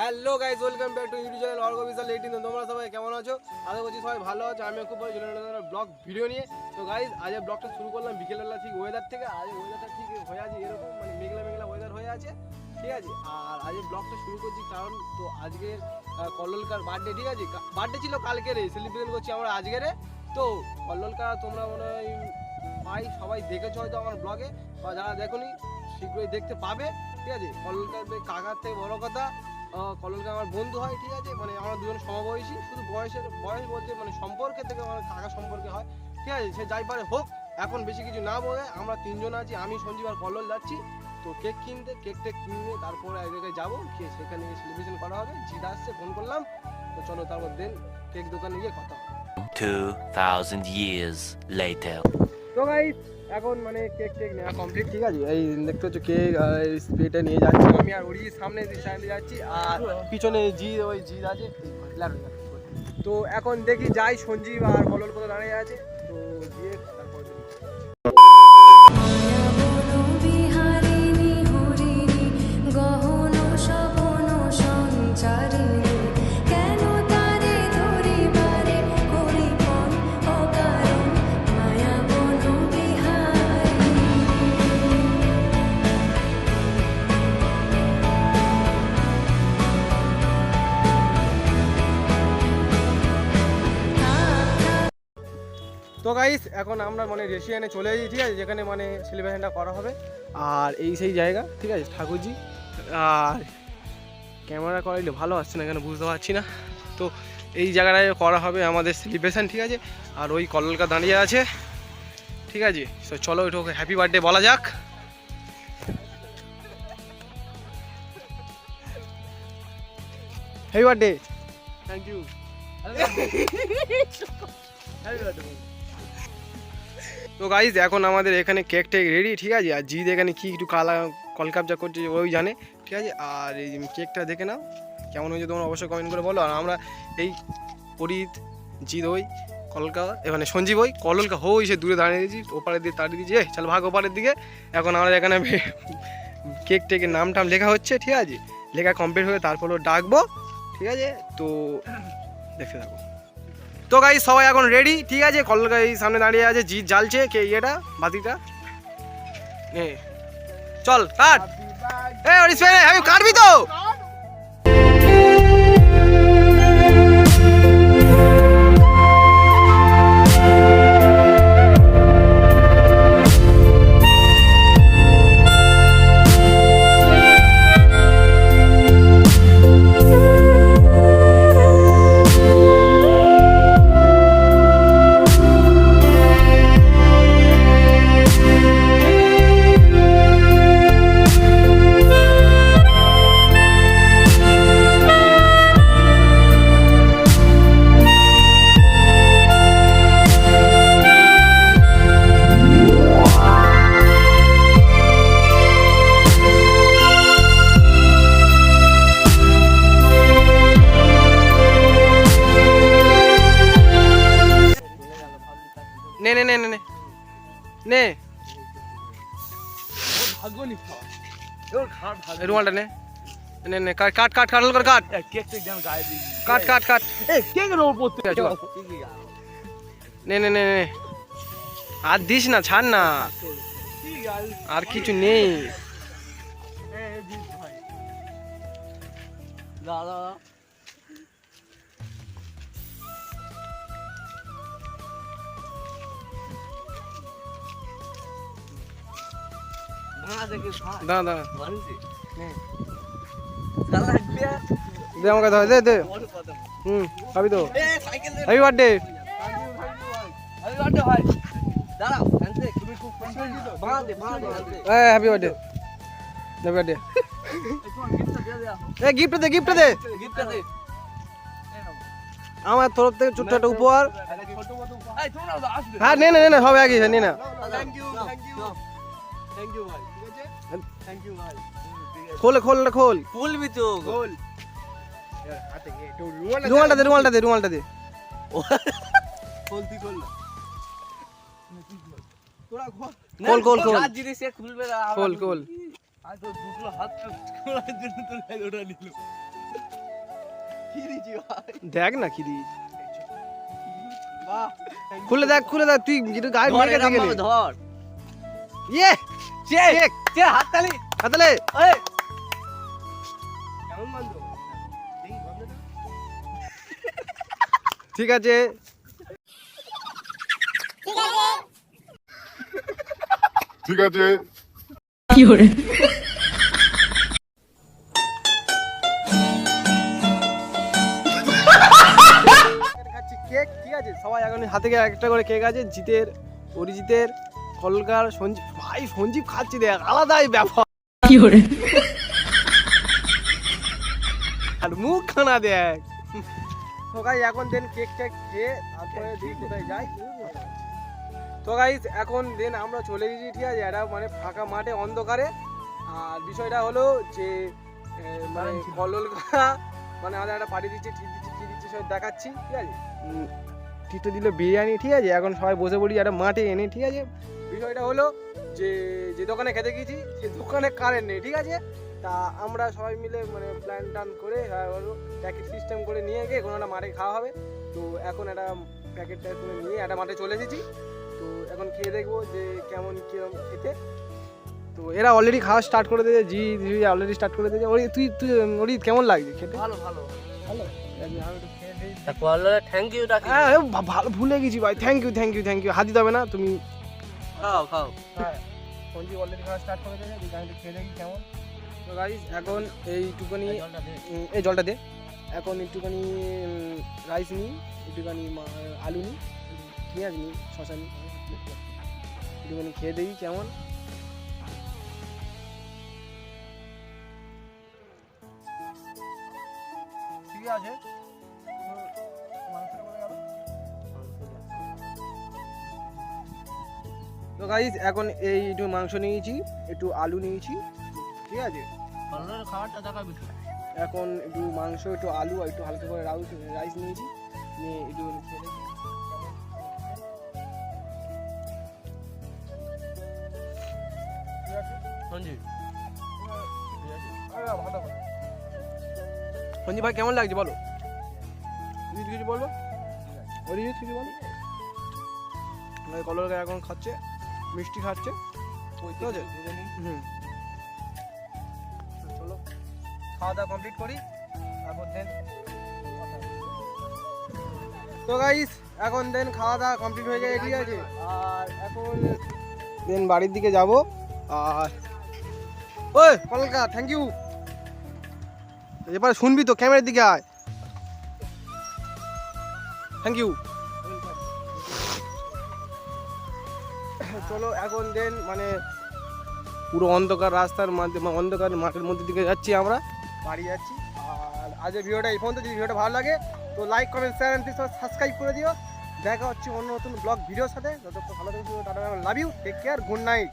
Hello guys welcome back to YouTube channel org Bishal eighteen তোমরা সবাই কেমন আছো? আশা করছি সবাই ভালো আছো। আমিও খুব ভালো। চলে ব্লগ ভিডিও নিয়ে। তো গাইজ আজ ব্লগটা শুরু করলাম বিকেলবেলা ঠিক ওয়েদার থেকে। আজ ওয়েদারটা ঠিক হয়ে আছে এরকম মানে মেঘলা মেঘলা ওয়েদার হয়ে আছে। ঠিক আছে? আর আজ ব্লগটা শুরু করছি কারণ তো আজকের কল্লোলকার বার্থডে ঠিক আছে? বার্থডে ছিল কালকের সেলিব্রেশন করছি আমরা আজকের তো কল্লোলকার তোমরা মনে হয় ভাই সবাই দেখেছ হয়তো আমার ব্লগে বা যারা দেখোনি, শীঘ্রই দেখতে পাবে। ঠিক আছে? কল্লোলকার কাকার থেকে বড় কথা কল্লোলকার আমার বন্ধু হয় ঠিক আছে? মানে আমরা দুজন সমবয়সী শুধু বয়সের বয়স বলতে মানে সম্পর্কে থেকে আমার কাকা সম্পর্কে হয় ঠিক আছে? সে যাই পারে হোক এখন বেশি কিছু না বলে আমরা তিনজন আছি আমি সঞ্জীব আর কল্লোল যাচ্ছি। তো কেক কিনতে কেক টেক কিনে তারপরে এক জায়গায় যাব গিয়ে সেখানে গিয়ে সেলিব্রেশন করা হবে। জিদা আসছে ফোন করলাম। তো চলো তারপর দেন কেক দোকানে গিয়ে কথা হবে। 2,000 years later. তো গাইস এখন মানে কেক টেক নেওয়া কমপ্লিট ঠিক আছে এই দেখতে হচ্ছে কেক স্প্রেটা নিয়ে যাচ্ছি। আমি আর ওরি সামনে সামনে যাচ্ছি আর পিছনে জি ওই জি আছে তো এখন দেখি যাই সঞ্জীব আর বলল কোথাও দাঁড়িয়ে আছে তো গিয়ে তারপর তো গাইস এখন আমরা মানে রেশিয়ানে চলে যাই ঠিক আছে যেখানে মানে সেলিব্রেশনটা করা হবে। আর এই সেই জায়গা ঠিক আছে ঠাকুরজি। আর ক্যামেরা করাইলে ভালো আসছে না কেন বুঝতে পারছি না। তো এই জায়গাটায় করা হবে আমাদের সেলিব্রেশন ঠিক আছে? আর ওই কলকা দাঁড়িয়ে আছে ঠিক আছে? তো চলো ওইটা হ্যাপি বার্থডে বলা যাক। হ্যাপি বার্থডে থ্যাংক ইউ তো গাইজ এখন আমাদের এখানে কেক টেক রেডি ঠিক আছে? আর জিদ এখানে কী একটু কালা কলকাবজা করছে ওই জানে ঠিক আছে? আর এই কেকটা দেখে নাও কেমন হয়েছে তোমরা অবশ্যই কমেন্ট করে বলো। আর আমরা এই পরিত জিদ ওই কলকা এখানে সঞ্জীব ওই কলকা হই সে দূরে দাঁড়িয়ে দিয়েছি ওপারের দিকে তাড়িয়ে দিয়েছি "এই, চল ভাগ ওপারের দিকে। এখন আমরা এখানে কেক টেকের নাম টাম লেখা হচ্ছে ঠিক আছে? লেখা কমপ্লিট হয়ে তারপর ডাকবো ঠিক আছে? তো দেখতে থাকো। তো গাই সবাই এখন রেডি ঠিক আছে? কল এই সামনে দাঁড়িয়ে আছে জিৎ জ্বালছে কে ইয়েটা? বাতিটা? চল কাট। এ আমি কাটবি তো? নে নে নে নে। রুমালটা নে। নে নে, কাট কাট কাট কাট করে কাট। কাট কাট কাট। চল। নে নে নে নে। আর দিস না, ছাড় না। আর কিছু নেই। দাঁড়া। দাঁড়া দে আমাকে ধর দে দে। হুম খাবি তো। Happy birthday happy birthday happy birthday এ গিফট দে গিফট দে। আমার তরফ থেকে ছোট্ট একটা উপহার। হ্যাঁ নে নে নে, নে হবে আগে নে না। খোল খোল খোল। খুলবি তো খোল। রুমালটা দে। রুমালটা দে রুমালটা দে খোল খোল। খোল ভাই। দেখ না খুলে দেখ খুলে দেখ। তুই গায়ে ধর হাততালি। কেমন বান্ধব? ঠিক আছে। ঠিক আছে। খাচ্ছি কেক ঠিক আছে। সবাই এখন হাতে একটা করে কেক আছে জিতের অরিজিতের। কলকার সঞ্জীব ভাই সঞ্জীব খাচ্ছি দেখ আলাদাই ব্যাপার। আর মুখ খানা দেখ। তো গাই এখন দেন কেক টেক খেয়ে তারপরে কোথায় যাই তো গাইস এখন দেন আমরা চলে গেছি ঠিক আছে? এটা মানে ফাঁকা মাঠে অন্ধকারে। আর বিষয়টা হলো যে মানে মানে আমাদের একটা পার্টি দিচ্ছে ঠিক দিচ্ছে কি দিচ্ছে সব দেখাচ্ছি ঠিক আছে? টিটো দিল বিরিয়ানি ঠিক আছে? এখন সবাই বসে পড়ি একটা মাঠে এনে ঠিক আছে? বিষয়টা হলো যে যে দোকানে খেতে গেছি সে দোকানে কারেন্ট নেই ঠিক আছে? তা আমরা সবাই মিলে মানে প্ল্যান টান করে প্যাকেট সিস্টেম করে নিয়ে গিয়ে কোনো একটা মাঠে খাওয়া হবে। তো এখন একটা প্যাকেট ট্যাক করে নিয়ে একটা মাঠে চলে এসেছি। তো এখন খেয়ে দেখব যে কেমন কিরম খেতে। তো এরা অলরেডি খাওয়া স্টার্ট করে দিয়েছে জি জি অলরেডি স্টার্ট করে দিয়েছে। ওই তুই তুই ওরি কেমন লাগছে খেতে? ভালো ভালো। ভালো? থ্যাংক ইউ হ্যাঁ ভালো ভুলে গেছি ভাই। Thank you thank you thank you হাতি দেবে না তুমি খাও খাও। হ্যাঁ সঞ্জীব অলরেডি খাওয়া স্টার্ট করে আমি একটু খেয়ে দেখি কেমন। তো গাইস এখন এইটুখানি উম, এই জলটা দে। এখন একটুখানি রাইস নিই একটুখানি আলু নিই পেঁয়াজ নিই শশা নিই। একটুখানি খেয়ে দেখি কেমন। ঠিক আছে। তো গাইস এখন এই একটু মাংস নিয়েছি একটু আলু নিয়েছি ঠিক আছে? এখন একটু মাংস একটু আলু আর একটু হালকা করে রাইস রাইস নিয়েছি নিয়ে একটু? সঞ্জীব। ভাই কেমন লাগছে বলো? কিছু বলব কিছু বলো? কলর এখন খাচ্ছে। মিষ্টি খাচ্ছে। ঠিক আছে। হুম। চলো খাওয়া দাওয়া কমপ্লিট করি তারপর দেন তো গাইস এখন দেন খাওয়া দাওয়া কমপ্লিট হয়ে যায় ঠিক আছে? আর এখন দেন বাড়ির দিকে যাব। আর ওই কলকা থ্যাংক ইউ এবার শুনবি তো ক্যামেরার দিকে আয়। থ্যাংক ইউ চলো, এখন দেন মানে পুরো অন্ধকার রাস্তার মধ্যে মানে অন্ধকার মাঠের মধ্যে দিকে যাচ্ছি আমরা, বাড়ি যাচ্ছি। আর আজকের ভিডিওটা এই পর্যন্ত, যদি ভিডিওটা ভালো লাগে, তো like comment share and subscribe করে দিও। দেখা হচ্ছে অন্য নতুন ব্লগ ভিডিওর সাথে। যতক্ষণ ভালো থাকবে love you take care good night